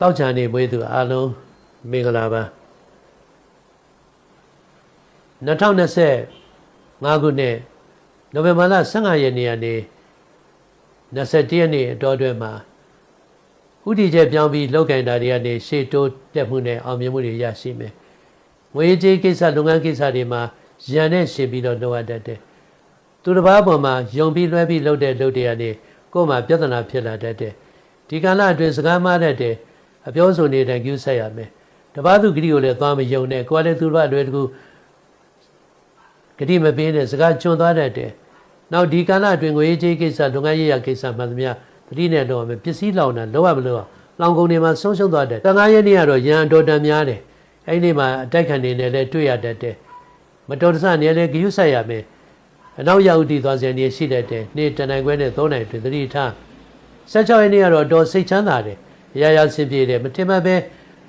တောက်ချာနေမွေးသူအားလုံးမင်္ဂလာပါ2025ခုနှစ်နိုဝင်ဘာလ15ရက်နေ့ကနေ21ရက်နေ့အတော်အတွင်းမှာဥတီချက်ပြောင်းပြီးလောက်ကင်တာတွေကနေရှေ့တိုးတက်မှုနဲ့အောင်မြင်မှုတွေရရှိမယ်။ငွေကြေးကိစ္စလုပ်ငန်းကိစ္စတွေမှာရန်နဲ့ရှင်ပြီးတော့လုပ်ရတတ်တယ်။သူတစ်ပါးပေါ်မှာယုံပြီးလွှဲပြီးလုပ်တဲ့လုပ်တွေကနေကိုယ်မှာပြဿနာဖြစ်လာတတ်တယ်။ဒီကာလအတွင်းစကားမှားတတ်တယ်။ အပြောဆိုနေတိုင်းကျူးဆက်ရမယ်။တပားသူဂတိကိုလည်းသွားမယုံနဲ့ကိုယ်လည်းသူတို့အလွယ်တကူဂတိမပေးနဲ့စကားကျွန်းသွားတတ်တယ်။နောက်ဒီကာလအတွင်းငွေကြေးကိစ္စလုပ်ငန်းရေးရာကိစ္စမှန်သမျှသတိနဲ့တော့မယ်ပစ္စည်းလောင်တာလောရမလို့လောင်ကုန်တွေမှာဆုံးရှုံးသွားတယ်။တန်ခါးရက်နေ့ကတော့ရန်တော်တန်များတယ်။အဲ့ဒီမှာအတိုက်ခံနေနဲ့လည်းတွေ့ရတတ်တယ်။မတော်တဆနေလည်းဂယုဆိုင်ရမယ်။အနောက်ရောက်တည်သွားစေနေရှိတတ်တယ်။နေ့တန်နိုင်ခွဲနဲ့သုံးနိုင်တွင်သတိထား16ရက်နေ့ကတော့တော်စိတ်ချမ်းသာတယ်။ ရာရာဆင်ပြေတယ်မထင်မှတ်ပဲ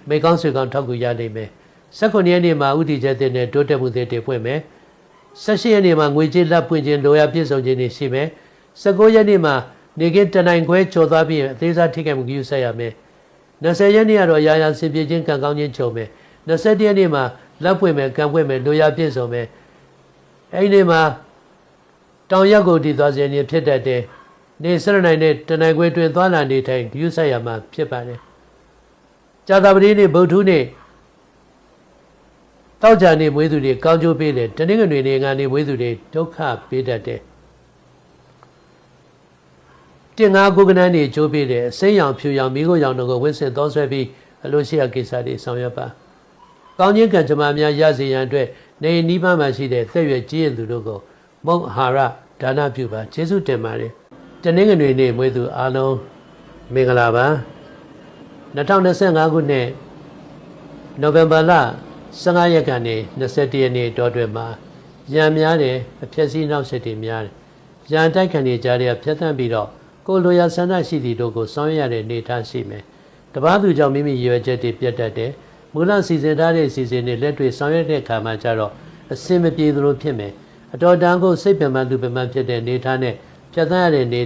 မိကောင်းဆွေကောင်းထောက်ကူရနိုင်မယ်။19ရက်နေ့မှာဥတီချက်တဲ့နဲ့တိုးတက်မှုတွေတည်ပွင့်မယ်။18ရက်နေ့မှာငွေကြေးလက်ပွင့်ခြင်းလိုရာပြည့်စုံခြင်းတွေရှိမယ်။19ရက်နေ့မှာနေကင်းတနိုင်ခွဲချော်သွားပြီးအသေးစားထိခိုက်မှုကြီးဆက်ရမယ်20ရက်နေ့ကတော့ရာရာစင်ပြေခြင်းကံကောင်းခြင်းချုံမယ်21ရက်နေ့မှာလက်ပွင့်မယ်ကံပွင့်မယ်လိုရာပြည့်စုံမယ်အဲ့ဒီနေ့မှာတောင်ရက်ကိုတည်သွားခြင်းဖြစ်တတ်တယ် နေစရနိုင်တဲ့တနိုင်ခွဲတွင်သွားလာနေထိုင်ဂရုဆက်ရမှာဖြစ်ပါတယ်ဇာတာပတိနေ့ဗုဒ္ဓနေ့တောက်ကြနေမွေးသူတွေကောင်းကျိုးပေးတယ်တနင်္ဂနွေနေ့ငါနေမွေးသူတွေဒုက္ခပေးတတ်တယ်တင်ငါကုကနန်းနေချိုးပေးတယ်စိမ့်ရောင်ဖြူရောင်မိခိုးရောင်တို့ကိုဝစ်စင်သောဆွဲပြီးအလိုရှိရာကိစ္စတွေဆောင်ရွက်ပါကောင်းခြင်းကံကြမ္မာများရစေရန်အတွက်နေနီးပါးမှရှိတဲ့သက်ရွယ်ကြီးရင်သူတို့ကိုမုတ်ဟာရဒါနပြုပါကျေးဇူးတင်ပါတယ် တနင်္ဂနွေနေ့မွေးသူအားလုံးမင်္ဂလာပါ2025ခုနှစ်နိုဝင်ဘာလ15ရက်ကနေ21ရက်နေ့တောတွင်မှာရံများတယ်အဖြစ်စီးနောက်ဆက်တွေများတယ်ရံတိုက်ခံနေကြတဲ့ဖြတ်သန်းပြီးတော့ကိုလိုရာဆန္ဒရှိသည့်တို့ကိုဆောင်ရွက်ရတဲ့နေထားရှိမယ်။တပားသူကြောင့်မိမိရွယ်ချက်တွေပြတ်တတ်တယ်။မူလစီစဉ်ထားတဲ့စီစဉ်တွေလက်တွေ့ဆောင်ရွက်တဲ့အခါမှာကျတော့အစင်မပြေသလိုဖြစ်မယ်။အတော်တန်ကိုစိတ်ပင်ပန်းသူပင်ပန်းဖြစ်တဲ့နေထားနဲ့ဖြတ်သန်းရတဲ့နေ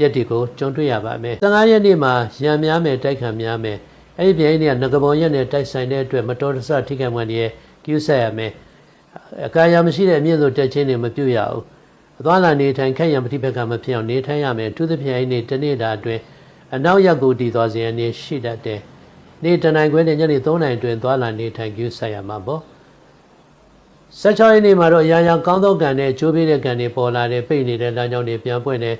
ရက်တွေကိုကြုံတွေ့ရပါမယ်။15ရက်နေ့မှာရံများမယ်တိုက်ခံများမယ်။အဲ့ဒီပြိုင်နေ့ကငကပုံရက်နဲ့တိုက်ဆိုင်တဲ့အတွက်မတော်တဆထိခိုက်မှန်ရဲ့ကျူးဆက်ရမယ်။အကာအရမရှိတဲ့အမြင့်ဆုံးတက်ချင်းတွေမပြုတ်ရဘူး။အသွားလာနေထိုင်ခက်ရံပฏิပက္ခမဖြစ်အောင်နေထိုင်ရမယ်သူသဖြင့်အဲ့ဒီတနေ့တာအတွင်းအနောက်ရက်ကိုတည်သွားခြင်းအနေရှိတတ်တယ်နေ့တနိုင်ခွဲနဲ့ညနေ3နိုင်အတွင်းသွားလာနေထိုင်ကြဆက်ရမှာပေါ့16ရက်နေ့မှာတော့အရာရာကောင်းသောကံနဲ့ချိုးပေးတဲ့ကံတွေပေါ်လာတဲ့ပိတ်နေတဲ့လမ်းကြောင်းတွေပြန်ပွင့်တဲ့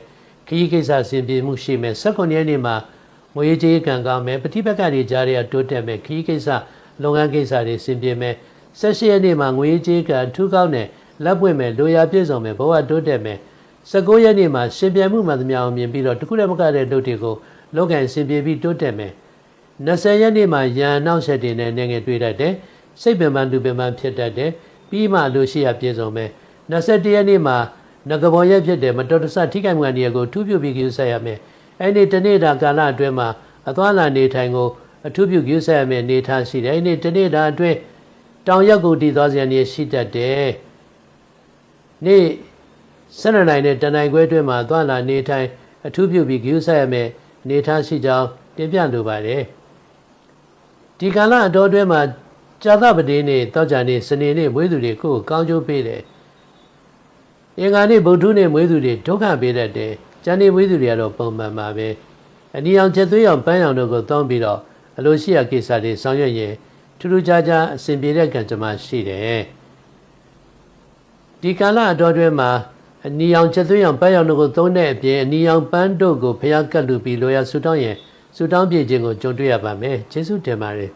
ခရီးကိစ္စဆင်ပြေမှုရှိမယ်19ရက်နေ့မှာငွေကြေးကံကောင်းမယ်ပฏิပက္ခတွေကြားရတိုးတက်မယ်ခရီးကိစ္စလုပ်ငန်းကိစ္စတွေဆင်ပြေမယ်18ရက်နေ့မှာငွေကြေးကံထူးကောင်းတဲ့လက်ပွင့်မယ်လိုရာပြည့်စုံမယ်ဘဝတိုးတက်မယ်19ရက်နေ့မှာရှင်ပြန်မှုမှန်သမျှအောင်မြင်ပြီးတော့တခုတည်းမကတဲ့လုပ်တွေကိုလောကန်ရှင်ပြေပြီးတိုးတက်မယ်20ရက်နေ့မှာရန်နောက်ဆက်တင်တဲ့နေငယ်တွေ့တတ်တယ်စိတ်ပင်ပန်းလူပင်ပန်းဖြစ်တတ်တယ်ပြီးမှလိုရှိရပြည့်စုံမယ်21ရက်နေ့မှာ ငကဘောရက်ဖြစ်တဲ့မတော်တဆထိခိုက်မှုအနေကိုထူးပြုပြီးကြိုးဆက်ရမယ်အဲ့ဒီတနေ့တာကာလအတွင်းမှာအသွားလာနေထိုင်ကိုအထူးပြုကြိုးဆက်ရမယ်နေထားရှိတယ်အဲ့ဒီတနေ့တာအတွင်းတောင်ရက်ကိုတည်သွားစရာနေရှိတတ်တယ်နေ့၁၂နိုင်နဲ့တနိုင်ခွဲအတွင်းမှာသွားလာနေထိုင်အထူးပြုပြီးဂရုစိုက်ရမယ်နေထားရှိကြောင်းတင်ပြလိုပါတယ်ဒီကာလအတော်အတွင်းမှာကြာသပတေးနေ့တောက်ကြနေ့စနေနေ့မွေးသူတွေကိုကောင်းကျိုးပေးတယ် အင်္ဂါနေ့ဗုဒ္ဓနေ့မွေးသူတွေဒုက္ခပေးတတ်တယ်ကျန်နေမွေးသူတွေကတော့ပုံမှန်ပါပဲအနီအောင်ချက်သွေးအောင်ပန်းအောင်တို့ကိုတောင်းပြီးတော့အလိုရှိရာကိစ္စတွေဆောင်ရွက်ရင်ထူးထူးခြားခြားအဆင်ပြေတဲ့ကံကြမ္မာရှိတယ်ဒီကာလအတော်တွင်မှာအနီအောင်ချက်သွေးအောင်ပန်းရောင်တို့ကိုသုံးတဲ့အပြင်အနီအောင်ပန်းတို့ကိုဖျားကတ်လူပြီးလိုရာဆူတောင်းရင်ဆူတောင်းပြည့်ခြင်းကိုကြုံတွေ့ရပါမယ်ကျေးဇူးတင်ပါတယ်